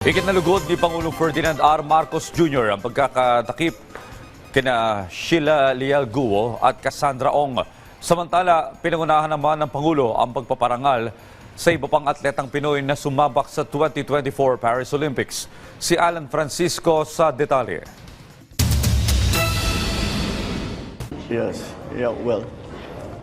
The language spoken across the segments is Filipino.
Ikinalugod ni Pangulong Ferdinand R. Marcos Jr. ang pagkakatakip kina Sheila Lial Guo at Cassandra Ong. Samantala, pinangunahan naman ng Pangulo ang pagpaparangal sa iba pang atletang Pinoy na sumabak sa 2024 Paris Olympics. Si Alan Francisco sa detalye. Yes, yeah, well,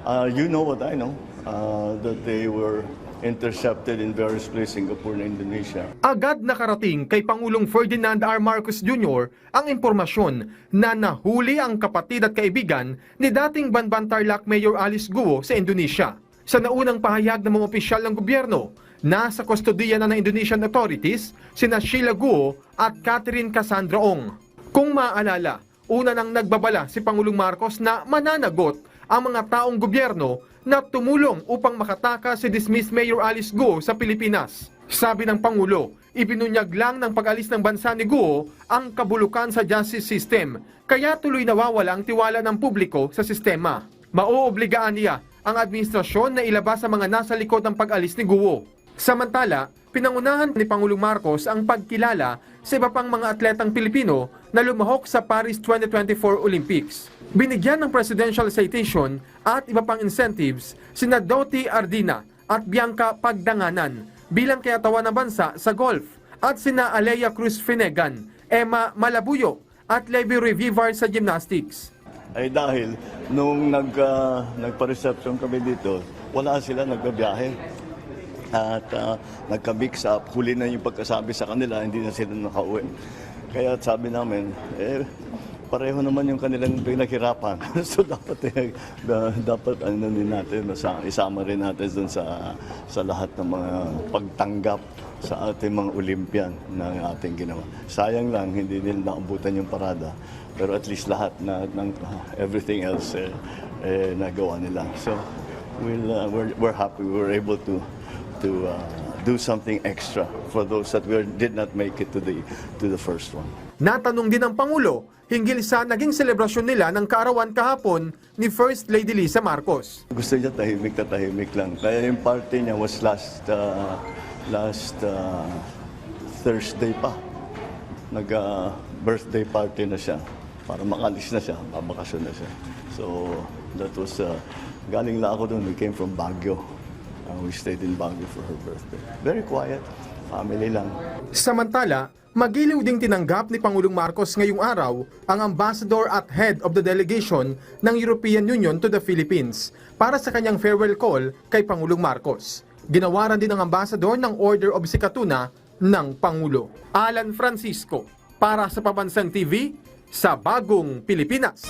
uh, you know what I know, uh, that they were intercepted in various places, Singapore and Indonesia. Agad nakarating kay Pangulong Ferdinand R. Marcos Jr. ang impormasyon na nahuli ang kapatid at kaibigan ni dating Banban Tarlac Mayor Alice Guo sa Indonesia. Sa naunang pahayag ng mga opisyal ng gobyerno, nasa kustodiya na ng Indonesian authorities sina Sheila Guo at Catherine Cassandra Ong. Kung maaalala, una nang nagbabala si Pangulong Marcos na mananagot ang mga taong gobyerno na tumulong upang makataka si dismissed Mayor Alice Guo sa Pilipinas. Sabi ng Pangulo, ipinunyag lang ng pag-alis ng bansa ni Guo ang kabulukan sa justice system, kaya tuloy nawawala ang tiwala ng publiko sa sistema. Maoobligaan niya ang administrasyon na ilabas ang mga nasa likod ng pag-alis ni Guo. Samantala, pinangunahan ni Pangulong Marcos ang pagkilala sa iba pang mga atletang Pilipino na lumahok sa Paris 2024 Olympics. Binigyan ng presidential citation at iba pang incentives sina Doti Ardina at Bianca Pagdanganan bilang kayatawan ng bansa sa golf at sina Alea Cruz Finegan, Emma Malabuyo at Levi Revivar sa gymnastics. Ay dahil nung nag, uh, nagpa-reception kami dito, wala sila nagbabiyahe. At uh, nagka-mix up, huli na yung pagkasabi sa kanila, hindi na sila nakauwi. Kaya sabi namin, eh, pareho naman yung kanilang pinaghirapan. so dapat eh, da- dapat ano din natin, isama rin natin dun sa sa lahat ng mga pagtanggap sa ating mga Olympian na ating ginawa. Sayang lang hindi nila naabutan yung parada. Pero at least lahat na ng everything else eh, eh, nagawa nila. So we'll, uh, we're, we're happy we were able to to uh, do something extra for those that were, did not make it to the to the first one. Natanong din ng Pangulo hinggil sa naging selebrasyon nila ng kaarawan kahapon ni First Lady Lisa Marcos. Gusto niya tahimik na tahimik lang. Kaya yung party niya was last uh, last uh, Thursday pa. Nag uh, party na siya. Para makalis na siya, babakasyon na siya. So that was uh, galing lang ako doon. We came from Baguio. Uh, we stayed in Baguio for her birthday. Very quiet. Family lang. Samantala, magiliw ding tinanggap ni Pangulong Marcos ngayong araw ang ambassador at head of the delegation ng European Union to the Philippines para sa kanyang farewell call kay Pangulong Marcos. Ginawaran din ng ambassador ng Order of Sikatuna ng Pangulo. Alan Francisco, para sa Pabansang TV, sa Bagong Pilipinas.